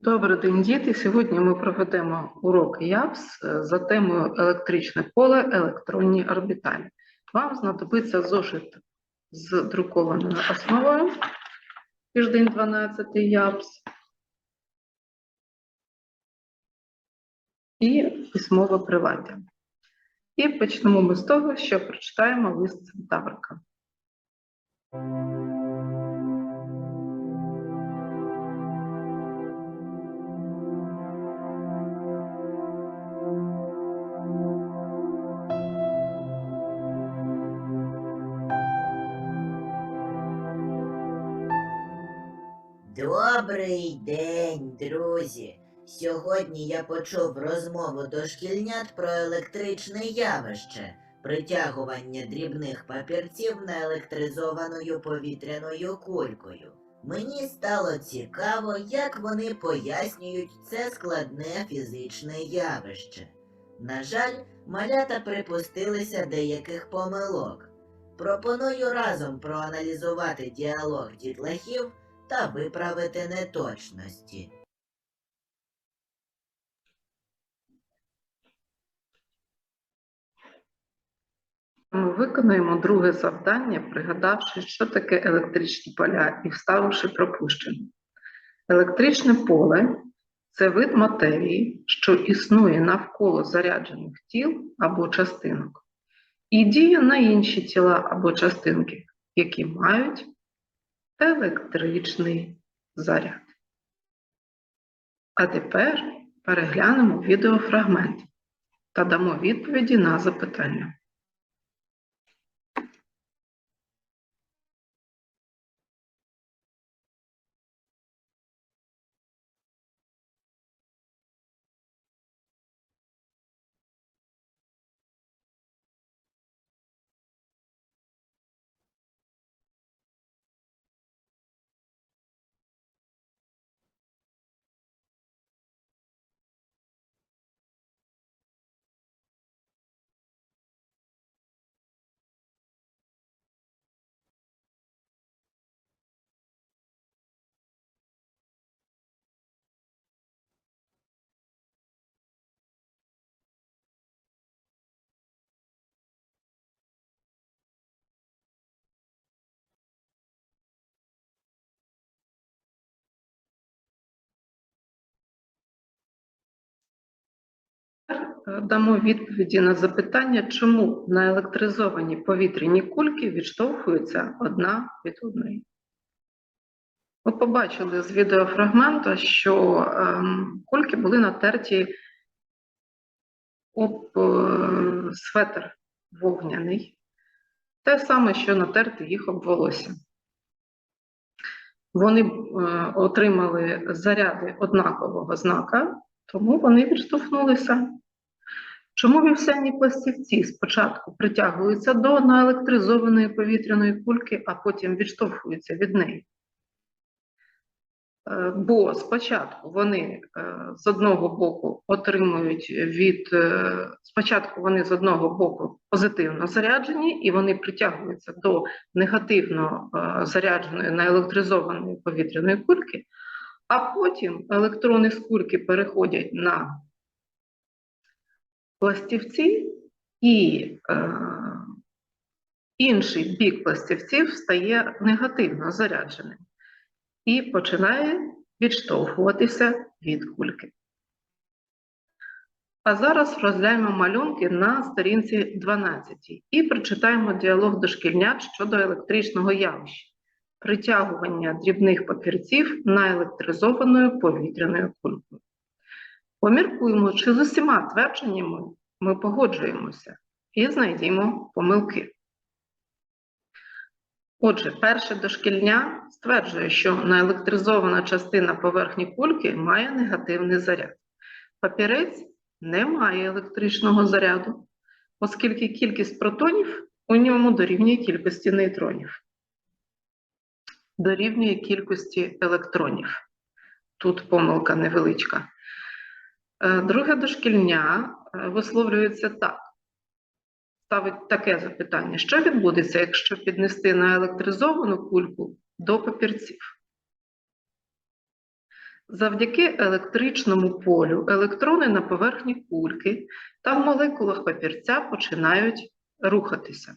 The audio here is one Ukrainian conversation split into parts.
Добрий день, діти. Сьогодні ми проведемо урок ЯПС е, за темою електричне поле, електронні орбіталі. Вам знадобиться зошит з друкованою основою, тиждень 12 ЯПС і письмове приладдя. І почнемо ми з того, що прочитаємо лист Центаврика. Добрий день, друзі! Сьогодні я почув розмову дошкільнят про електричне явище притягування дрібних папірців наелектризованою повітряною кулькою. Мені стало цікаво, як вони пояснюють це складне фізичне явище. На жаль, малята припустилися деяких помилок. Пропоную разом проаналізувати діалог дітлахів та виправити неточності. Ми виконуємо друге завдання, пригадавши, що таке електричні поля і вставивши пропущене. Електричне поле це вид матерії, що існує навколо заряджених тіл або частинок, і діє на інші тіла або частинки, які мають електричний заряд. А тепер переглянемо відеофрагмент та дамо відповіді на запитання. Дамо відповіді на запитання, чому наелектризовані повітряні кульки відштовхуються одна від одної. Ви побачили з відеофрагменту, що ем, кульки були натерті об е, светр вогняний, те саме, що натерти їх об волосся. Вони е, отримали заряди однакового знака, тому вони відштовхнулися. Чому вівсяні пластівці спочатку притягуються до наелектризованої повітряної кульки, а потім відштовхуються від неї? Е, Бо спочатку вони е, з одного боку отримують від е, спочатку вони з одного боку позитивно заряджені, і вони притягуються до негативно зарядженої наелектризованої повітряної кульки, а потім електрони з кульки переходять на пластівці, і е, інший бік пластівців стає негативно зарядженим і починає відштовхуватися від кульки. А зараз розглянемо малюнки на сторінці 12 і прочитаємо діалог дошкільнят щодо електричного явища притягування дрібних папірців наелектризованою повітряною кулькою. Поміркуємо, чи з усіма твердженнями ми погоджуємося і знайдімо помилки. Отже, перше дошкільня стверджує, що наелектризована частина поверхні кульки має негативний заряд. Папірець не має електричного заряду, оскільки кількість протонів у ньому дорівнює кількості нейтронів. Дорівнює кількості електронів. Тут помилка невеличка. Е, Друге дошкільня е, висловлюється так. Ставить таке запитання: що відбудеться, якщо піднести наелектризовану кульку до папірців? Завдяки електричному полю електрони на поверхні кульки та в молекулах папірця починають рухатися.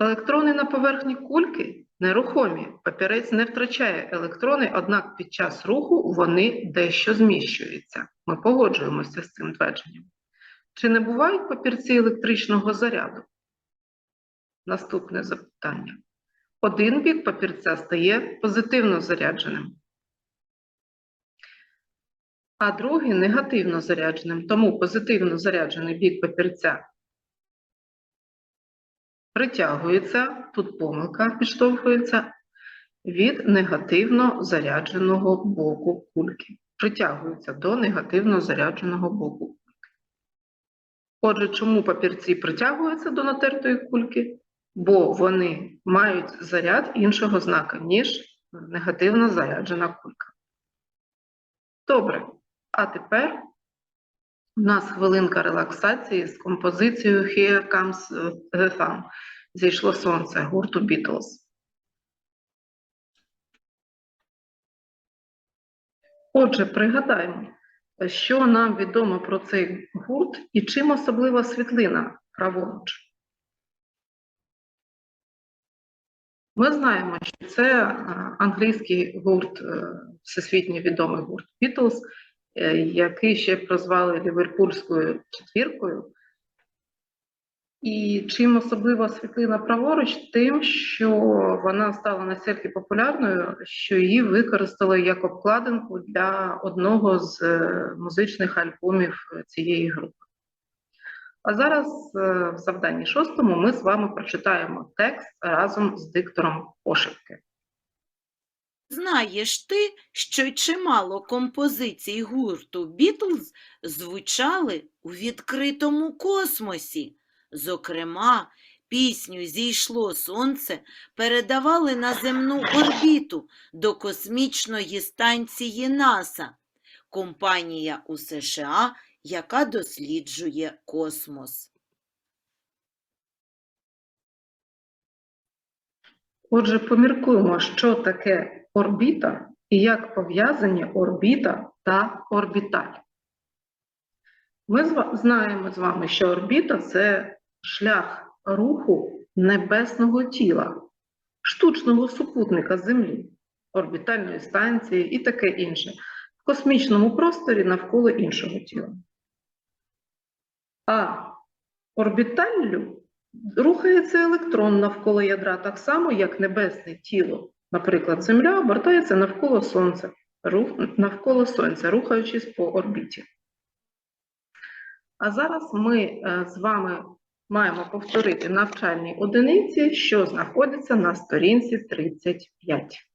Електрони на поверхні кульки нерухомі. Папірець не втрачає електрони, однак під час руху вони дещо зміщуються. Ми погоджуємося з цим твердженням. Чи не бувають папірці електричного заряду? Наступне запитання. Один бік папірця стає позитивно зарядженим, а другий негативно зарядженим. Тому позитивно заряджений бік папірця притягується, тут помилка підштовхується від негативно зарядженого боку кульки. Притягується до негативно зарядженого боку кульки. Отже, чому папірці притягуються до натертої кульки? Бо вони мають заряд іншого знака, ніж негативно заряджена кулька. Добре. А тепер у нас хвилинка релаксації з композицією Here Comes the Sun. Зійшло сонце гурту Beatles. Отже, пригадаємо, що нам відомо про цей гурт і чим особлива світлина праворуч. Ми знаємо, що це е, англійський гурт, е, всесвітньо відомий гурт Beatles, е, який ще прозвали Ліверпульською четвіркою. І чим особлива світлина праворуч, тим, що вона стала настільки популярною, що її використали як обкладинку для одного з е, музичних альбомів цієї групи. А зараз е, в завданні шостому ми з вами прочитаємо текст разом з диктором пошепки. Знаєш ти, що чимало композицій гурту Бітлз звучали у відкритому космосі. Зокрема, пісню Зійшло сонце передавали на земну орбіту до космічної станції НАСА, компанія у США, яка досліджує космос. Отже, поміркуємо, що таке орбіта і як пов'язані орбіта та орбіталь. Ми знаємо з вами, що орбіта це шлях руху небесного тіла, штучного супутника Землі, орбітальної станції і таке інше, в космічному просторі навколо іншого тіла. А орбіталлю рухається електрон навколо ядра так само, як небесне тіло. Наприклад, Земля обертається навколо Сонця, навколо Сонця, рухаючись по орбіті. А зараз ми е, з вами маємо повторити навчальні одиниці, що знаходяться на сторінці 35.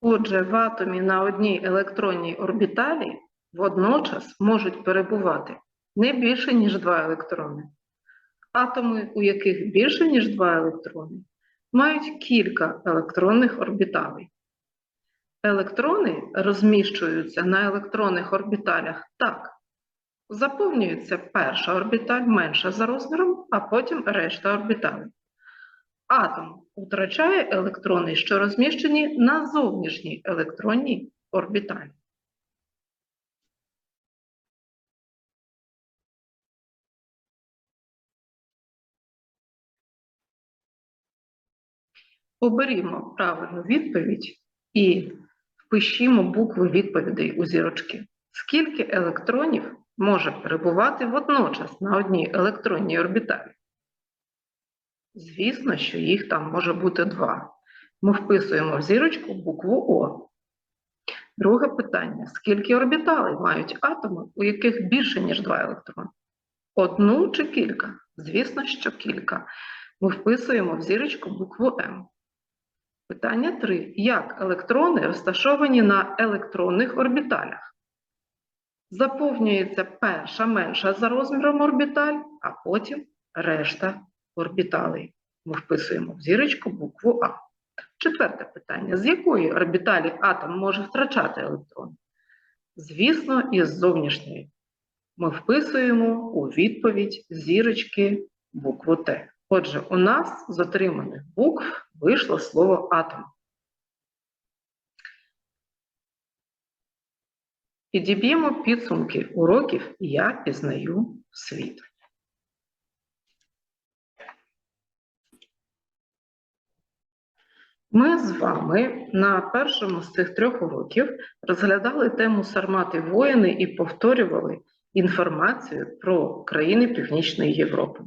Отже, в атомі на одній електронній орбіталі водночас можуть перебувати не більше, ніж два електрони. Атоми, у яких більше, ніж два електрони, мають кілька електронних орбіталей. Електрони розміщуються на електронних орбіталях так. Заповнюється перша орбіталь менша за розміром, а потім решта орбіталей. Атом втрачає електрони, що розміщені на зовнішній електронній орбіталі. Оберімо правильну відповідь і впишімо букви відповідей у зірочки. Скільки електронів може перебувати водночас на одній електронній орбіталі? Звісно, що їх там може бути два. Ми вписуємо в зірочку букву О. Друге питання: скільки орбіталей мають атоми, у яких більше, ніж два електрони? Одну чи кілька? Звісно, що кілька. Ми вписуємо в зірочку букву М. Питання 3. Як електрони розташовані на електронних орбіталях? Заповнюється перша менша за розміром орбіталь, а потім решта орбіталей. Ми вписуємо в зірочку букву А. Четверте питання: з якої орбіталі атом може втрачати електрон? Звісно, із зовнішньої. ми вписуємо у відповідь зірочки букву Т. Отже, у нас з отриманих букв вийшло слово атом. Підіб'ємо підсумки уроків Я пізнаю світ. Ми з вами на першому з цих трьох уроків розглядали тему сармати воїни і повторювали інформацію про країни Північної Європи.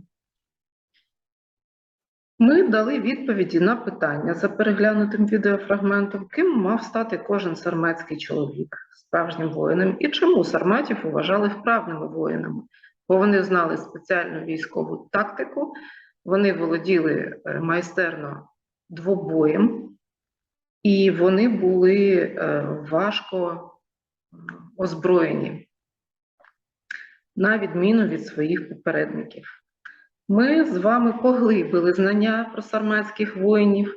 Ми дали відповіді на питання за переглянутим відеофрагментом, ким мав стати кожен сарматський чоловік справжнім воїном і чому сарматів вважали вправними воїнами, бо вони знали спеціальну військову тактику, вони володіли е, майстерно двобоєм, і вони були е, важко озброєні, на відміну від своїх попередників. Ми з вами поглибили знання про сарматських воїнів,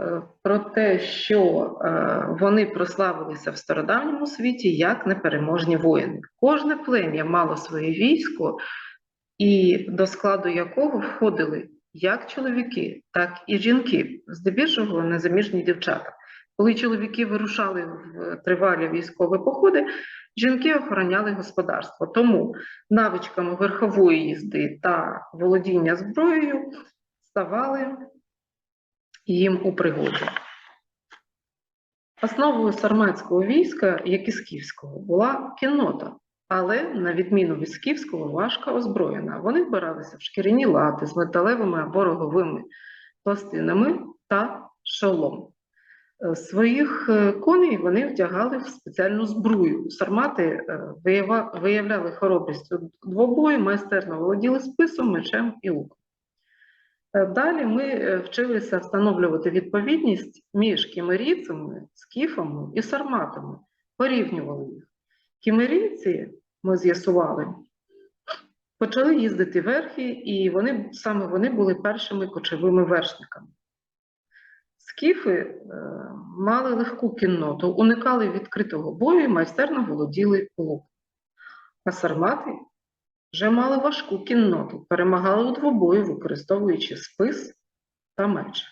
е, про те, що е, вони прославилися в стародавньому світі як непереможні воїни. Кожне плем'я мало своє військо, і до складу якого входили як чоловіки, так і жінки, здебільшого незаміжні дівчата. Коли чоловіки вирушали в тривалі військові походи, жінки охороняли господарство. Тому навичками верхової їзди та володіння зброєю ставали їм у пригоді. Основою сарматського війська, як і скіфського, була кіннота, але, на відміну від скіфського, важко озброєна. Вони вбиралися в шкіряні лати з металевими або роговими пластинами та шолом. Е, Своїх е, коней вони вдягали в спеціальну збрую. Сармати е, виявляли хоробрість у двобої, майстерно володіли списом, мечем і луком. Далі ми вчилися встановлювати відповідність між кімерійцями, скіфами і сарматами, порівнювали їх. Кімерійці, ми з'ясували, почали їздити верхи, і вони, саме вони були першими кочовими вершниками. Скіфи е, мали легку кінноту, уникали відкритого бою і майстерно володіли луком. А сармати вже мали важку кінноту, перемагали у двобої, використовуючи спис та меч.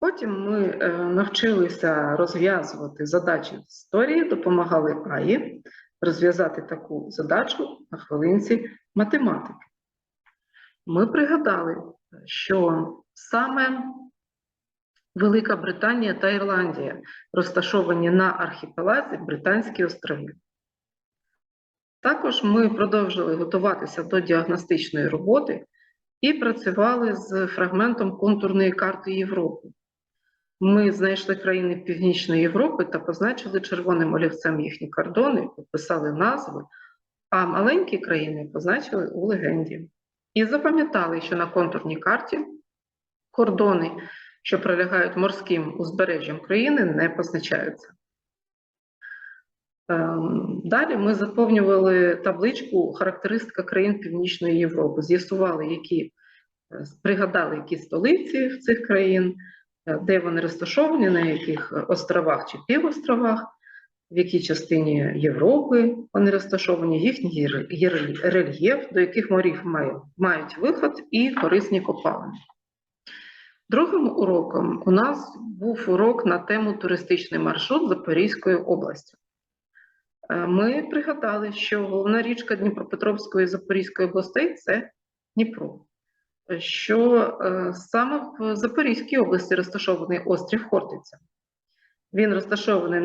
Потім ми е, навчилися розв'язувати задачі з історії, допомагали Аї розв'язати таку задачу на хвилинці математики. Ми пригадали, що саме Велика Британія та Ірландія розташовані на архіпелазі Британські острови. Також ми продовжили готуватися до діагностичної роботи і працювали з фрагментом контурної карти Європи. Ми знайшли країни Північної Європи та позначили червоним олівцем їхні кордони, підписали назви, а маленькі країни позначили у легенді. І запам'ятали, що на контурній карті кордони, що прилягають морським узбережжям країни, не позначаються. Ем, Далі ми заповнювали табличку характеристика країн Північної Європи, з'ясували, які е, пригадали, які столиці в цих країн, е, де вони розташовані, на яких островах чи півостровах, в якій частині Європи вони розташовані, їхній рельєф, до яких морів мають виход і корисні копалини. Другим уроком у нас був урок на тему туристичний маршрут Запорізької області. Е, Ми пригадали, що головна річка Дніпропетровської і Запорізької областей це Дніпро. Е, Що е, саме в Запорізькій області розташований острів Хортиця. Він розташований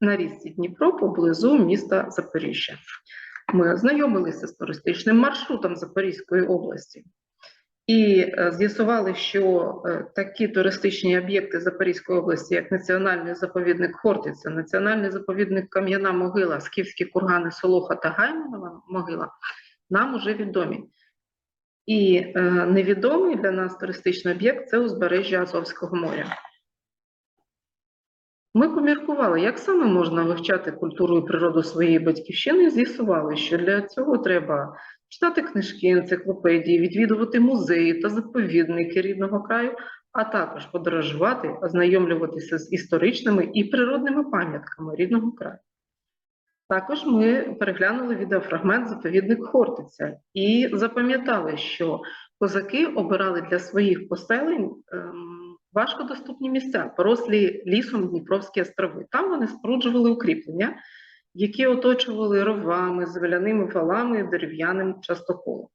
на, річці Дніпро поблизу міста Запоріжжя. Ми ознайомилися з туристичним маршрутом Запорізької області і е, з'ясували, що е, такі туристичні об'єкти Запорізької області, як Національний заповідник Хортиця, Національний заповідник Кам'яна могила, Скіфські кургани Солоха та Гайманова могила, нам уже відомі. І е, невідомий для нас туристичний об'єкт це узбережжя Азовського моря. Ми поміркували, як саме можна вивчати культуру і природу своєї батьківщини, і з'ясували, що для цього треба читати книжки, енциклопедії, відвідувати музеї та заповідники рідного краю, а також подорожувати, ознайомлюватися з історичними і природними пам'ятками рідного краю. Також ми переглянули відеофрагмент заповідник Хортиця і запам'ятали, що козаки обирали для своїх поселень ем, важкодоступні місця, порослі лісом Дніпровські острови. Там вони споруджували укріплення, які оточували ровами, земляними валами і дерев'яним частоколом,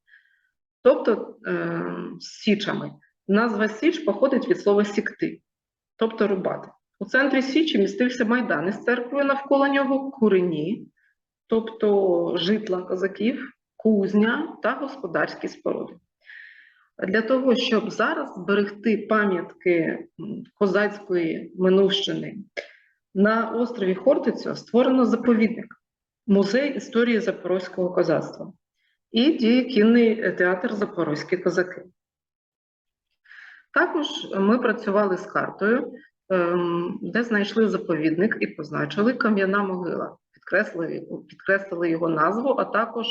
тобто ем, січами. Назва Січ походить від слова сікти, тобто рубати. У центрі Січі містився майдан із церквою навколо нього, курені, тобто житла козаків, кузня та господарські споруди. Для того, щоб зараз зберегти пам'ятки козацької минувщини, на острові Хортицю створено заповідник Музей історії Запорозького козацтва і діє кінний театр Запорозькі козаки. Також ми працювали з картою, ем, де знайшли заповідник і позначили кам'яна могила. Підкреслили, підкреслили його назву, а також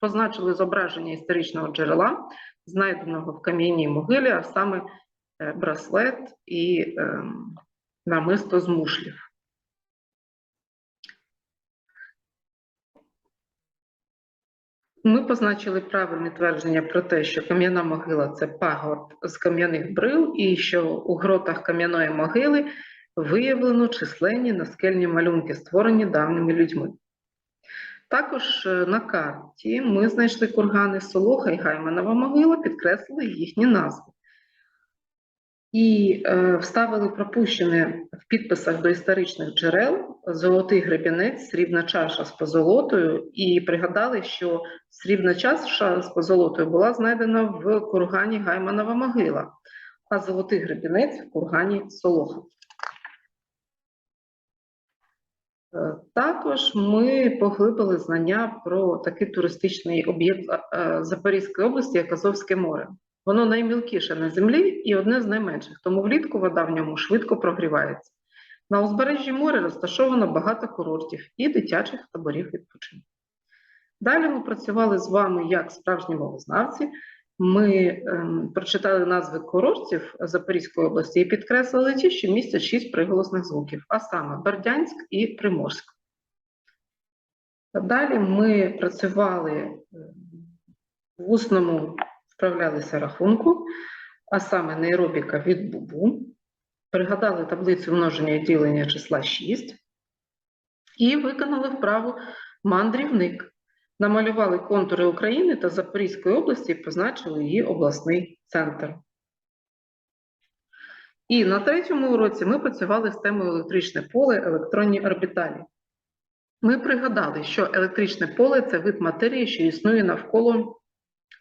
позначили зображення історичного джерела, знайденого в кам'яній могилі, а саме е, браслет і ем, намисто з мушлів. Ми позначили правильне твердження про те, що кам'яна могила це пагорб з кам'яних брил, і що у гротах кам'яної могили виявлено численні наскельні малюнки, створені давніми людьми. Також е, на карті ми знайшли кургани Солоха і Гайманова могила, підкреслили їхні назви. І е, вставили пропущене в підписах до історичних джерел золотий гребінець, срібна чаша з позолотою, і пригадали, що срібна чаша з позолотою була знайдена в кургані Гайманова могила, а золотий гребінець в кургані Солоха. Е, Також ми поглибили знання про такий туристичний об'єкт е, Запорізької області, як Азовське море. Воно наймілкіше на землі і одне з найменших, тому влітку вода в ньому швидко прогрівається. На узбережжі моря розташовано багато курортів і дитячих таборів відпочинку. Далі ми працювали з вами як справжні мовознавці. Ми ем, прочитали назви курортів Запорізької області і підкреслили ті, що містять шість приголосних звуків, а саме Бердянськ і Приморськ. Далі ми працювали ем, в усному вправлялися рахунку, а саме нейробіка від бубу, пригадали таблицю множення і ділення числа 6 і виконали вправу мандрівник. Намалювали контури України та Запорізької області і позначили її обласний центр. І на третьому уроці ми працювали з темою електричне поле, електронні орбіталі. Ми пригадали, що електричне поле це вид матерії, що існує навколо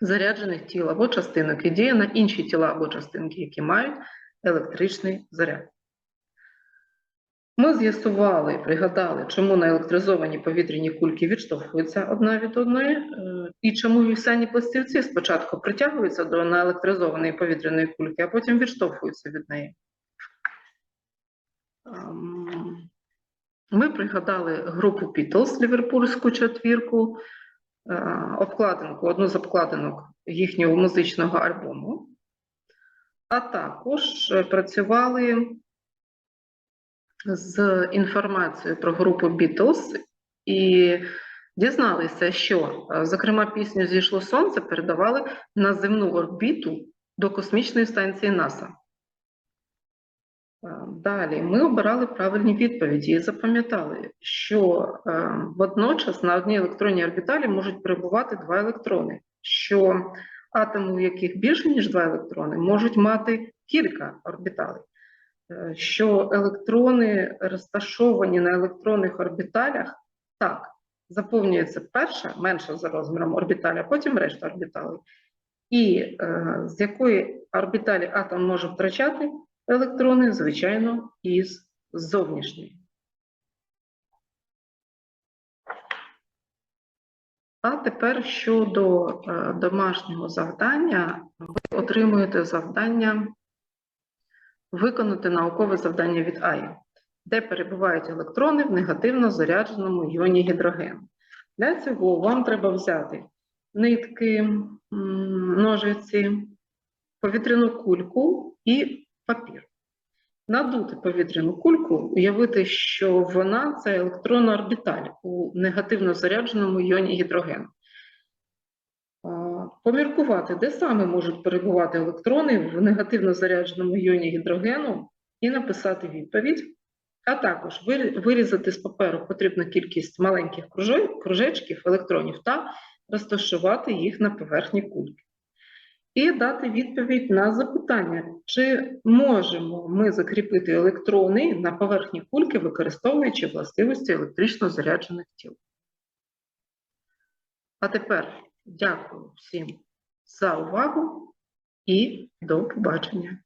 заряджених тіл або частинок і діє на інші тіла або частинки, які мають електричний заряд. Ми з'ясували пригадали, чому наелектризовані повітряні кульки відштовхуються одна від одної, е, і чому вівсяні пластівці спочатку притягуються до наелектризованої повітряної кульки, а потім відштовхуються від неї. Ем, Ми пригадали групу Beatles, ліверпульську четвірку, обкладинку, одну з обкладинок їхнього музичного альбому, а також е, працювали з інформацією про групу Beatles і дізналися, що, е, зокрема, пісню Зійшло сонце передавали на земну орбіту до космічної станції НАСА. Е, Далі ми обирали правильні відповіді і запам'ятали, що е, водночас на одній електронній орбіталі можуть перебувати два електрони, що атоми, у яких більше, ніж два електрони, можуть мати кілька орбіталей, Е, що електрони, розташовані на електронних орбіталях, так, заповнюється перша, менша за розміром орбіталя, а потім решта орбіталей. І е, з якої орбіталі атом може втрачати електрони, звичайно, із зовнішньої. А тепер щодо е, домашнього завдання, ви отримуєте завдання виконати наукове завдання від АІ, де перебувають електрони в негативно зарядженому іоні гідрогену. Для цього вам треба взяти нитки, ножиці, повітряну кульку і папір. надути повітряну кульку, уявити, що вона це електронна орбіталь у негативно зарядженому іоні гідрогену. Поміркувати, де саме можуть перебувати електрони в негативно зарядженому іоні гідрогену, і написати відповідь, а також вирізати з паперу потрібну кількість маленьких кружечків електронів та розташувати їх на поверхні кульки. І дати відповідь на запитання, чи можемо ми закріпити електрони на поверхні кульки, використовуючи властивості електрично заряджених тіл. А тепер дякую всім за увагу і до побачення.